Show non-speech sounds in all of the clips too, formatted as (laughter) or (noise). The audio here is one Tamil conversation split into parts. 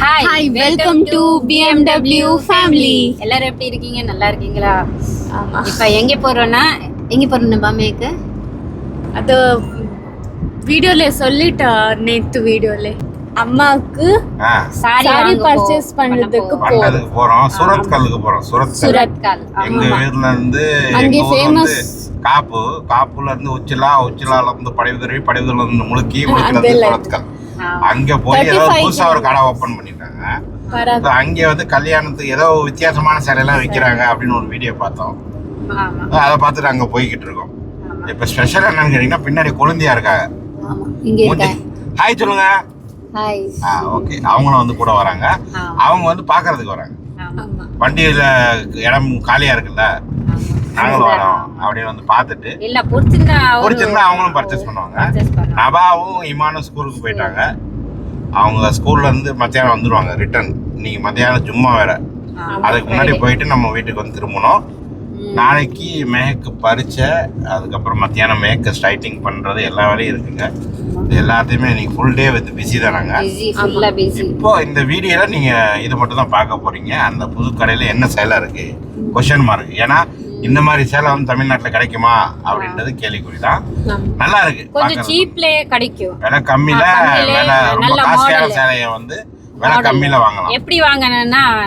Hi Hi, welcome to BMW family. எல்லாரும் எப்படி இருக்கீங்க? நல்லா இருக்கீங்களா? இப்போ எங்க போறோம்னா எங்க போறோம் பாமேக்கு அது வீடியோல சொல்லிட்டா நேத்து வீடியோல. அம்மாவுக்கு சாரி பர்ச்சேஸ் போ- பண்ண பண்றதுக்கு போறோம். சூரத் கல்லுக்கு போறோம். சூரத் கல் சூரத் கால் எங்க ஊர்ல இருந்து அங்கே. வந்து காப்பு. காப்புல இருந்து உச்சிலா உச்சிலால இருந்து படைவுதறி படைவுதல இருந்து முழுக்கி முழுக்கில. இருந்து சூரத் கல். அங்க போய் ஏதோ 35 புதுசா ஒரு கடை ஓபன் So, அங்க வந்து கல்யாணத்துக்கு ஏதோ வித்தியாசமான சிலையெல்லாம் விக்கிறாங்க அப்படின்னு ஒரு வீடியோ பார்த்தோம். அதை பார்த்துட்டு அங்க போய்கிட்டு இருக்கோம். இப்ப ஸ்பெஷல் என்னன்னு கேட்டீங்கன்னா பின்னாடி கொழுந்தியா இருக்காங்க. ஹாய் சொல்லுங்க. ஓகே அவங்களும் வந்து கூட வராங்க. அவங்க வந்து பாக்குறதுக்கு வராங்க. வண்டியில இடம் காலியா இருக்குல்ல. நாங்களும் வரோம். அப்படின்னு வந்து பார்த்துட்டு இல்ல பிடிச்சிருந்தா பிடிச்சிருந்தா அவங்களும் பர்ச்சேஸ் பண்ணுவாங்க. நபாவும் இமானும் ஸ்கூலுக்கு போயிட்டாங்க. அவங்க ஸ்கூல்ல இருந்து மத்தியானம் வந்துருவாங்க ரிட்டர்ன் இன்னைக்கு மத்தியானம் சும்மா வேற. அதுக்கு முன்னாடி போயிட்டு நம்ம வீட்டுக்கு வந்து திரும்பணும். நாளைக்கு மேக்கு பறிச்சை அதுக்கப்புறம் மத்தியானம் மேக்கு ஸ்டைட்டிங் பண்றது எல்லா வேலையும் இருக்குங்க. எல்லாத்தையுமே இன்னைக்கு ஃபுல் டே வித் பிஸி தானாங்க பிஸி இப்போ இந்த வீடியோல நீங்க இது மட்டும் தான் பார்க்க போறீங்க. அந்த புது கடையில என்ன சேலை இருக்கு? கொஸ்டின் மார்க் ஏன்னா இந்த மாதிரி சேலை வந்து தமிழ்நாட்டுல கிடைக்குமா அப்படின்றது கேள்விக்குறி தான் நல்லா இருக்கு. கொஞ்சம். சீப்லயே கிடைக்கும். விலை கம்மியில விலை ரொம்ப நல்ல காஸ்ட்லியான. சேலைய வந்து விலை. கம்மியில வாங்கலாம். எப்படி வாங்கினா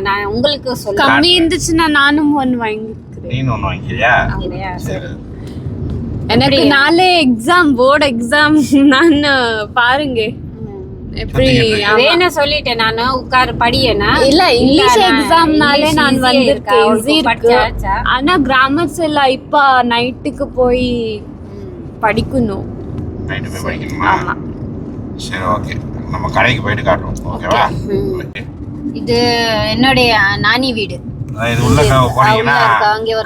நான் உங்களுக்கு சொல்றேன். கம்மி இருந்துச்சுன்னா நானும் ஒன்று வாங்கிக்கிறேன். நீனு ஒண்ணு வாங்கிக்கிறியா? சரி. எனக்கு? நாளே எக்ஸாம் போர்டு எக்ஸாம் நான் பாருங்க. எப்படி. வேணும் சொல்லிட்டேன். நானு உட்காரு படியேனா? இல்ல இங்கிலீஷ் எக்ஸாம்னாலே நான்? வந்திருக்கேன். ஈஸி இருக்கு? ஆனா கிராமர்ஸ் எல்லாம் இப்ப நைட்டுக்கு போய் படிக்கணும். நைட்டு போய் படிக்கணுமா? ஆமா. சரி ஓகே நம்ம கடைக்கு போயிட்டு காட்டுறோம். ஓகேவா ஓகே. இது என்னுடைய நானி வீடு. இது உள்ள போனீங்கன்னா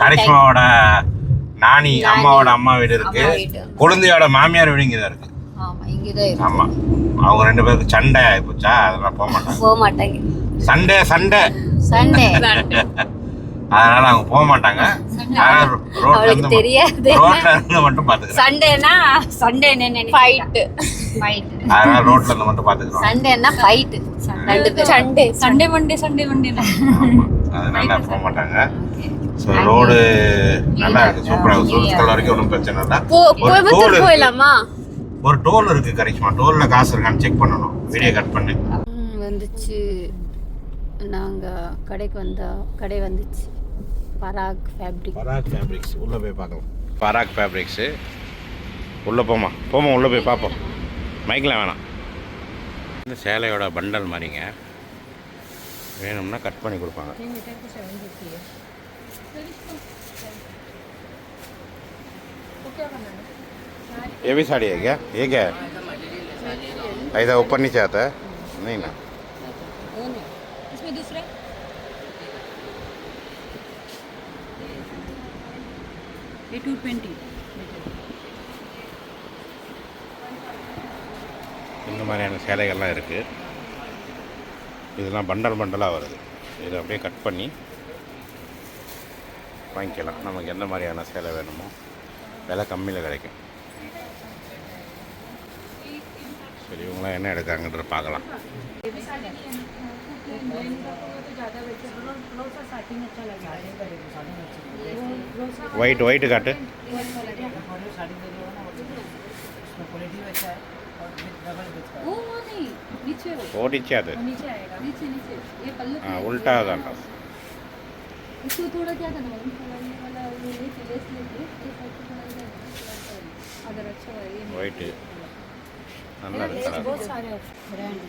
கரிஷ்மாவோட நானி அம்மாவோட அம்மா வீடு இருக்கு. குழந்தையோட மாமியார் வீடு இங்கே தான் இருக்கு ஆமா. அவங்க ரெண்டு பேருக்கு சண்டை ஆயிப்போச்சா? அதெல்லாம் போக மாட்டாங்க போக மாட்டாங்க சண்டே சண்டே. சண்டே. அதனால அவங்க போக மாட்டாங்க அவளுக்கு தெரியாது. ரோட்ல இருந்து மட்டும் பாத்துக்கிறேன். சண்டேனா சண்டே என்ன ஃபைட் ஃபைட் அதனால ரோட்ல இருந்து மட்டும் பாத்துக்கிறோம். சண்டேனா ஃபைட் ரெண்டு Sunday. Sunday. Monday Sunday Monday அதனால போக மாட்டாங்க ஸோ ரோடு நல்லா இருக்கு. சூப்பரா இருக்கு. சூரத்கல் வரைக்கும் ஒன்றும் பிரச்சனை இல்லை. போ ஒரு டோல் இருக்கு கரிஷ்மா டோல்ல காசு இருக்கான்னு செக் பண்ணணும். வீடியோ கட் பண்ணு. வந்துச்சு. நாங்க கடைக்கு வந்தா கடை வந்துச்சு. பராக் ஃபேப்ரிக் பராக் ஃபேப்ரிக்ஸ் உள்ளே போய் பார்க்கலாம். பராக் ஃபேப்ரிக்ஸு உள்ளே போமா போமா உள்ளே போய் பார்ப்போம். மைக்கில் வேணாம். இந்த சேலையோட பண்டல் மாதிரிங்க. வேணும்னா கட் பண்ணி கொடுப்பாங்க. ये भी साड़ी है क्या ये क्या है ऐसा ऊपर नीचे आता है नहीं ना इसमें दूसरा ये टू ट्वेंटी இந்த மாதிரியான சேலைகள்லாம் இருக்குது இதெல்லாம் பண்டல் பண்டலாக வருது இதை அப்படியே கட் பண்ணி வாங்கிக்கலாம் நமக்கு எந்த மாதிரியான சேலை வேணுமோ விலை கம்மியில் கிடைக்கும் இவங்களாம் என்ன எடுக்காங்கன்றத பார்க்கலாம் ஒயிட் ஒயிட்டு காட்டு वो वो नहीं नीचे वो ஓடிச்சே அது नीचे आएगा नीचे नीचे ये पल्लू ஆ உல்ட்டா தான் इसको थोड़ा क्या करना मालूम फैलाने वाला वो लेके लेस लेके ये साइड पे थोड़ा इधर करते हैं। अगर अच्छा है ये ஒயிட்டு நல்லா இருக்கு कलर बहुत सारे ब्रांड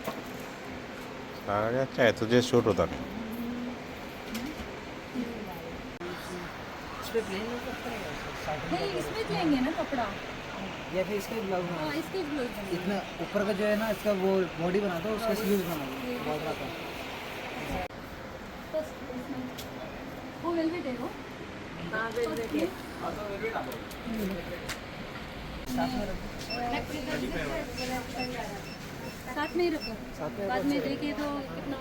सारे अच्छा है तुझे सूट होता नहीं नहीं इसमें लेंगे ना कपड़ा या फिर इसका ब्लाउज बना हाँ इसके ब्लाउज बनेंगे। इतना ऊपर का जो है ना इसका वो बॉडी बना दो उसका स्लीव्स बना दो बॉर्डर का बस इसमें- वो वेलवेट है वो साथ में ही रखो बाद में देखे तो कितना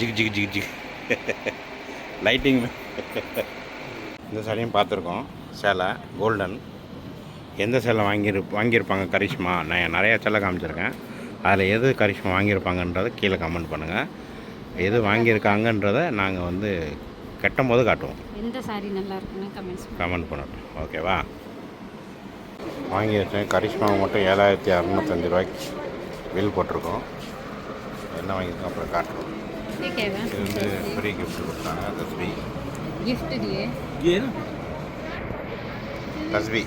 ஜிக் ஜிக் ஜிக் ஜிக் லைட்டிங் இந்த சாரியும் பார்த்துருக்கோம் சேலை கோல்டன் எந்த செல்லை வாங்கியிரு வாங்கியிருப்பாங்க கரிஷ்மா நான் நிறையா செல்லை காமிச்சிருக்கேன் அதில் எது கரிஷ்மா வாங்கியிருப்பாங்கன்றதை கீழே கமெண்ட் பண்ணுங்கள் எது வாங்கியிருக்காங்கன்றதை நாங்கள் வந்து கட்டும் போது காட்டுவோம். எந்த சாரி நல்லா இருக்குன்னு கமெண்ட் பண்ணட்டும். ஓகேவா வாங்கி கரிஷ்மா மட்டும் ஏழாயிரத்தி அறநூத்தஞ்சு ரூபாய்க்கு பில் போட்டிருக்கோம். என்ன வாங்கியிருக்கோம்? அப்புறம் காட்டுறோம். இது ஃப்ரீ கிஃப்ட் கொடுத்தாங்க. தஸ்பி. கிஃப்ட் தஸ்பி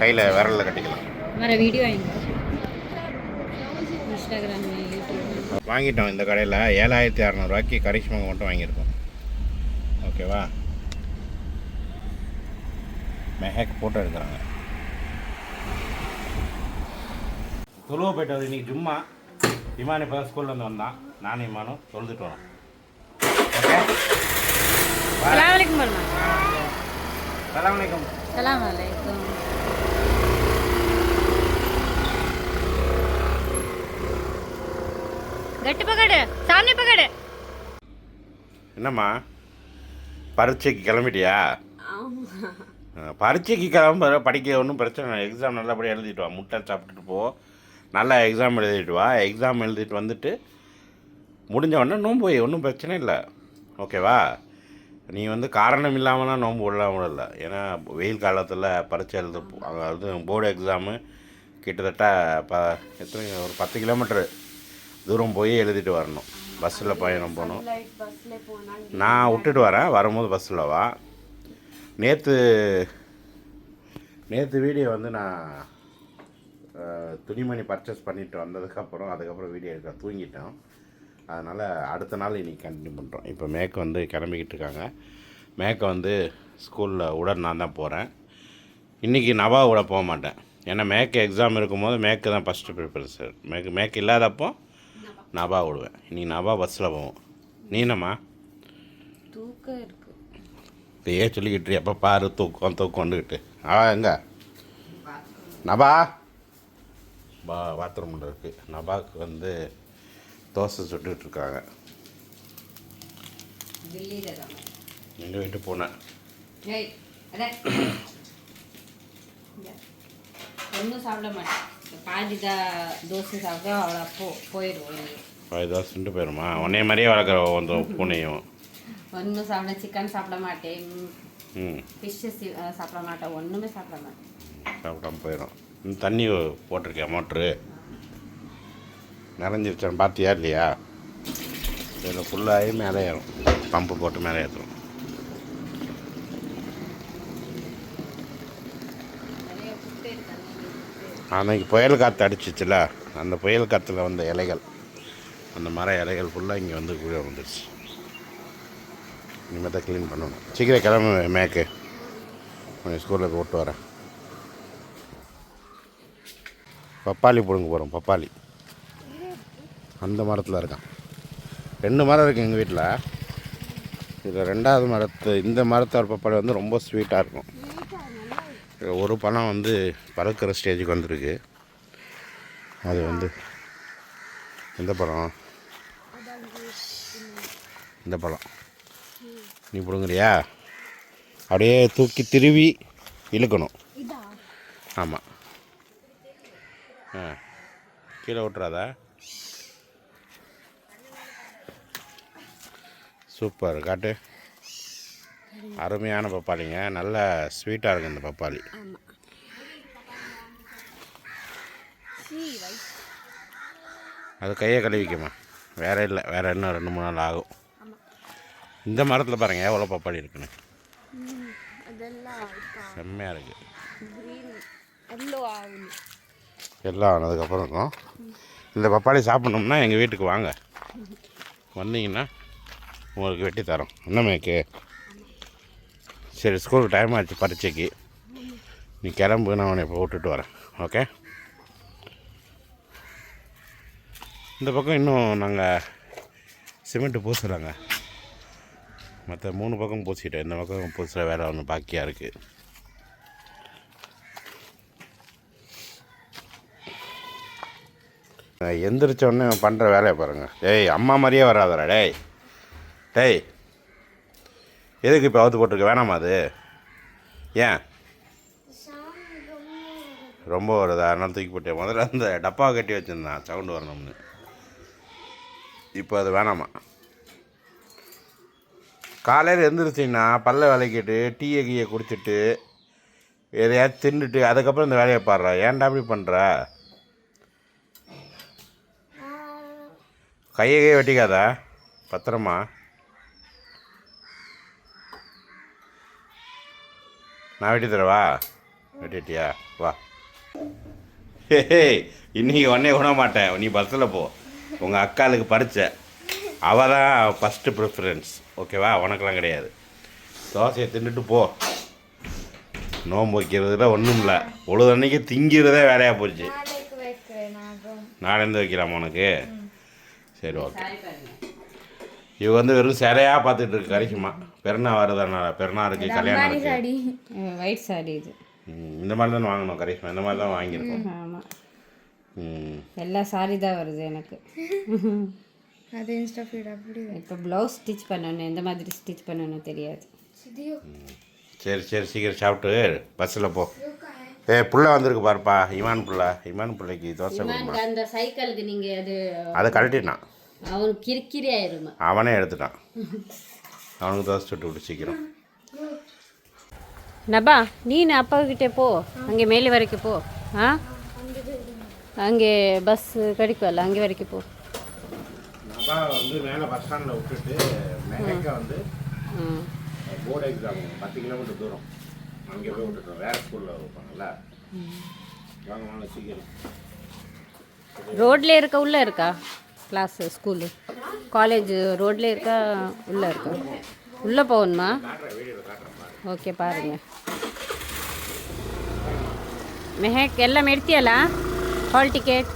கையில் விரலில் கட்டிக்கலாம். வேறு வீடியோ இன்ஸ்டாகிராம் வாங்கிட்டோம் இந்த கடையில். ஏழாயிரத்தி அறநூறுவாய்க்கு கரிஷ்மா மட்டும் வாங்கியிருக்கோம். ஓகேவா? மெஹக் ஃபோட்டோ எடுக்கிறாங்க. தொழுவ போயிட்டு வந்து இன்றைக்கி ஜும்மா. இமானி இப்போ ஸ்கூல்லேருந்து வந்தான். நானும் இமானும் தொழுதுட்டு வரோம். என்னம்மா? பரீட்சைக்கு கிளம்பிட்டியா? பரீட்சைக்கு கிளம்ப படிக்க ஒன்றும் பிரச்சனை இல்லை. எக்ஸாம் நல்லபடியாக எழுதிட்டு வா. முட்டை சாப்பிட்டுட்டு போ. நல்லா எக்ஸாம் எழுதிட்டு வா. எக்ஸாம் எழுதிட்டு வந்துட்டு முடிஞ்ச உடனே நோன்பு ஒன்றும் பிரச்சனை இல்லை. ஓகேவா நீ வந்து காரணம் இல்லாமலாம் நோன்பு விடலாம் விடல. ஏன்னா வெயில் காலத்தில் பரீட்சை எழுத அதாவது போர்டு எக்ஸாமு கிட்டத்தட்ட ப எத்தனை ஒரு பத்து கிலோமீட்டர் தூரம் போய் எழுதிட்டு வரணும். பஸ்ஸில் பயணம் போகணும். நான் விட்டுட்டு வரேன். வரும்போது பஸ்ஸில் வா. நேற்று நேற்று வீடியோ வந்து நான் துணிமணி பர்ச்சேஸ் பண்ணிட்டு வந்ததுக்கப்புறம் அதுக்கப்புறம் வீடியோ எடுக்க தூங்கிட்டோம் அதனால் அடுத்த நாள் இன்னைக்கு கண்டினியூ பண்ணுறோம் இப்போ மேற்கு வந்து கிளம்பிக்கிட்டு இருக்காங்க. மேக்கை வந்து ஸ்கூலில் உட நான் தான் போகிறேன் இன்றைக்கி நவா விட போக மாட்டேன். ஏன்னா மேக்கு எக்ஸாம் இருக்கும்போது மேக்கு தான் ஃபஸ்ட்டு ப்ரிப்பரேஷன் மேக்கு மேக்கு இல்லாதப்போ நபா விடுவேன். இன்றைக்கி நபா பஸ்ஸில் போவோம். நீ என்னம்மா? தூக்கம் இருக்கு. இப்படியே சொல்லிக்கிட்டு எப்போ பாரு தூக்கம் தூக்கம்ண்டுக்கிட்டு ஆ எங்க? நபா பா பாத்ரூம் இருக்குது நபாக்கு வந்து தோசை சுட்டுக்கிட்டு இருக்காங்க. எங்கள் வீட்டு போனேன் ஒன்றும் சாப்பிட மாட்டேன். பாதி தான் தோசை சாப்பிட்டா அவளை போ போயிடுவோம் வெளியே அது தோசைன்ட்டு போயிருமா? உன்னைய மாதிரியே வளர்க்குற அந்த பூனையும். ஒன்றும் சாப்பிட சிக்கன் சாப்பிட மாட்டேன். ஃபிஷ்ஷு சாப்பிட மாட்டேன். ஒன்றுமே சாப்பிட மாட்டேன். சாப்பிடாம போயிடும். தண்ணி போட்டிருக்கேன் மோட்ரு? நிறைஞ்சிருச்சான்னு பார்த்தியா இல்லையா? இதில் ஃபுல்லாகி மேலே ஏறும். பம்பு போட்டு மேலே ஏற்றுரும் நிறைய குப்பை இருக்கு அன்னைக்கு புயல் காற்று அடிச்சிச்சுல அந்த புயல் காற்றுல வந்த இலைகள் அந்த மர இலைகள் ஃபுல்லாக இங்கே வந்து கீழே வந்துடுச்சு இனிமேல் தான் க்ளீன் பண்ணணும். சீக்கிரம் கிளம்பு மேக்கு. கொஞ்சம் ஸ்கூலில் போட்டு வரேன். பப்பாளி பிடுங்க போகிறோம் பப்பாளி. அந்த மரத்தில் இருக்கான். ரெண்டு மரம் இருக்குது எங்கள் வீட்டில் இதில் ரெண்டாவது மரத்து இந்த மரத்தோட பப்பாளி வந்து ரொம்ப ஸ்வீட்டாக இருக்கும். ஒரு பழம் வந்து பறக்கிற ஸ்டேஜுக்கு வந்திருக்கு. அது வந்து எந்த பழம் இந்த பழம் நீ பிடுங்குறியா? அப்படியே தூக்கி திருவி இழுக்கணும். ஆமாம் ஆ. கீழே விட்டுறாதா சூப்பர். காட்டு. அருமையான பப்பாளிங்க. நல்ல ஸ்வீட்டாக இருக்குது இந்த பப்பாளி. அது கையை கழுவிக்குமா வேற இல்லை. வேற இன்னும் ரெண்டு மூணு நாள் ஆகும். இந்த மரத்தில் பாருங்க எவ்வளோ பப்பாளி இருக்குன்னு. செம்மையாக இருக்குது எல்லாம் ஆனதுக்கப்புறம் இருக்கும் இந்த பப்பாளி சாப்பிட்ணும்னா எங்கள் வீட்டுக்கு வாங்க. வந்தீங்கன்னா உங்களுக்கு வெட்டி தரோம். என்ன மேக்கு சரி ஸ்கூலுக்கு டைம் ஆச்சு பரீட்சைக்கு. நீ கிளம்பு நான் உன்னை இப்போ விட்டுட்டு வரேன். ஓகே இந்த பக்கம் இன்னும் நாங்கள் சிமெண்ட்டு பூசுகிறாங்க மற்ற மூணு பக்கம் பூசிட்டோம் இந்த பக்கம் பூசுகிற வேலை ஒன்று பாக்கியாக இருக்குது எந்திரிச்ச உடனே பண்ணுற வேலையை பாருங்கள் டேய் அம்மா மாதிரியே வராதரா டேய். டேய் எதுக்கு இப்போ அவுத்து போட்டிருக்க? வேணாமா அது? ஏன்? ரொம்ப வருதா. அதனால தூக்கி போட்டேன். முதல்ல அந்த டப்பாவை கட்டி வச்சுருந்தான். சவுண்டு வரணும்னு. இப்போ அது வேணாமா? காலையில் எழுந்திரிச்சிங்கன்னா பல்ல விளக்கிட்டு டீயை கீயை குடிச்சிட்டு எதையாவது தின்னுட்டு அதுக்கப்புறம் இந்த வேலையை பாடுறா. ஏன்டா அப்படி பண்ணுற கையை கையை வெட்டிக்காதா? பத்திரமா? நான் வெட்டி தரவா? வெட்டிட்டியா? வா. ஹே இன்னைக்கு உடனே விட மாட்டேன் நீ பஸ்ஸில் போ. உங்கள் அக்காளுக்கு பறிச்ச அவள் தான் ஃபஸ்ட்டு ப்ரிஃபரன்ஸ் ஓகேவா உனக்கெல்லாம் கிடையாது. தோசையை தின்னுட்டு போ. நோன்பு வைக்கிறதுல ஒன்றும் இல்லை. பொழுது அன்னைக்கு திங்கிறதே வேலையாக போச்சு. நாளேந்து வைக்கலாமா உனக்கு? சரி ஓகே இவ வந்து வெறும் சிலையாக பார்த்துட்டு இருக்கு கரிசுமா பெருநா வருதுனால பெருநா இருக்கு கல்யாணம் இருக்கு ஒயிட் சாரி இது. ம், இந்த மாதிரி தான் வாங்கணும் கரிஷ்மா இந்த மாதிரி தான் வாங்கியிருக்கோம் ஆமாம் ம். எல்லா சாரி தான் வருது எனக்கு. (laughs) அது இன்ஸ்டா ஃபீட் அப்படி இப்போ ப்ளவுஸ் ஸ்டிச் பண்ணணும் எந்த மாதிரி ஸ்டிச் பண்ணணும் தெரியாது. சரி சரி சீக்கிரம் சாப்பிட்டு பஸ்ஸில் போ. ஏ புள்ள வந்திருக்கு பாருப்பா இமான் புள்ள. இமான் பிள்ளைக்கு தோசை அந்த சைக்கிளுக்கு நீங்கள் அது அதை கழட்டினான் அவனுக்கு கிரிக்கிரி ஆயிருமா? அவனே எடுத்துட்டான். அவனுக்கு தோசை சுட்டு விட்டு சீக்கிரம். நபா நீನು அப்பா கிட்டே போ. அங்கே மேலே வரைக்கும் போ. ஆ? அங்கே பஸ் கிடைக்கும்ல அங்கே வரைக்கும் போ. அப்பா வந்து மேலே பஸ் ஸ்டாண்டில் விட்டுட்டு மேக்க வந்து போர்டு எக்ஸாம் பத்து கிலோமீட்டர் தூரம். அங்கே போய் விட்டுட்டோம். வேறு ஸ்கூலில் வைப்பாங்கல்ல வாங்க வாங்க சீக்கிரம். ரோட்ல இருக்க உள்ள இருக்கா? கிளாஸ் ஸ்கூலு காலேஜ் ரோட்லேயே இருக்கா? உள்ளே இருக்கா? உள்ளே போகணுமா? ஓகே பாருங்க. மெஹக் எல்லாம் எடுத்தியಲ್ಲ ஹால் டிக்கெட்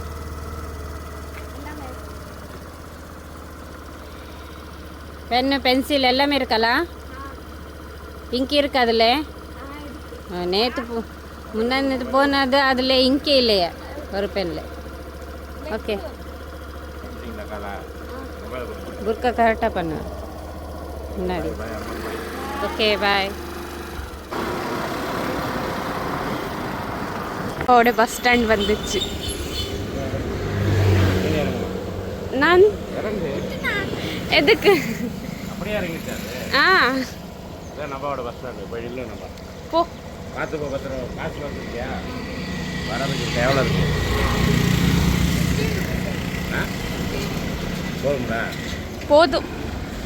பென்னு பென்சில் எல்லாமே இருக்கலா இங்கி இருக்கு அதில்? நேற்று போ முன்னாடி போனது அதில் இங்கே இல்லையா ஒரு பெண்ணில் ஓகே குர்கா கரெக்டாக பண்ணு. முன்னாடி. ஓகே பாய் அவட பஸ் ஸ்டாண்ட் வந்துச்சு. நான்? எதுக்கு? ஆ. நபாவோட பஸ் ஸ்டாண்டு போய் இல்லை நபா போ. பார்த்து போ பத்திரம் காசு வந்துருக்கியா? வரதுக்கு தேவை இருக்கு? ஆ? போதுங்களா போதும்.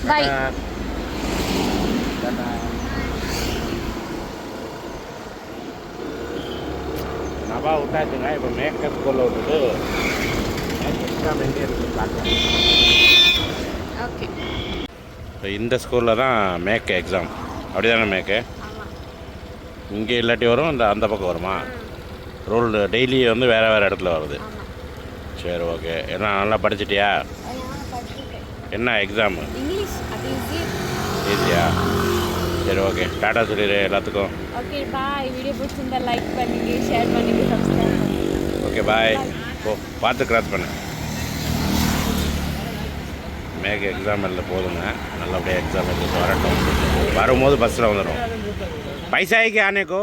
பாய். நபா விட்டாச்சுங்க இப்போ மேக்கப் ஸ்கூலில் விட்டுட்டு ஓகே இப்போ இந்த ஸ்கூலில் தான் மேக்க எக்ஸாம் அப்படி தானே மேக்கு இங்கே இல்லாட்டி வரும் இந்த அந்த பக்கம் வருமா? ரூல் டெய்லி வந்து வேறு வேறு இடத்துல வருது. சரி ஓகே என்ன நல்லா படிச்சிட்டியா? என்ன எக்ஸாமு ஈஸியா சரி ஓகே டாட்டா சொல்லிடு எல்லாத்துக்கும். ஓகே பாய் வீடியோ பிடிச்சிருந்தா லைக் பண்ணுங்க ஷேர் பண்ணுங்க சப்ஸ்கிரைப் ஓகே பாய் ஓ பார்த்து கிராஸ் பண்ணு. மேக எக்ஸாம் இல்லை போதுங்க. நல்லபடியாக எக்ஸாம் எழுதி வரட்டும். வரும்போது பஸ்ஸில் வந்துடும் பைசாய்க்கு ஆனேக்கோ?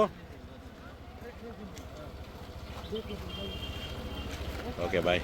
Okay bye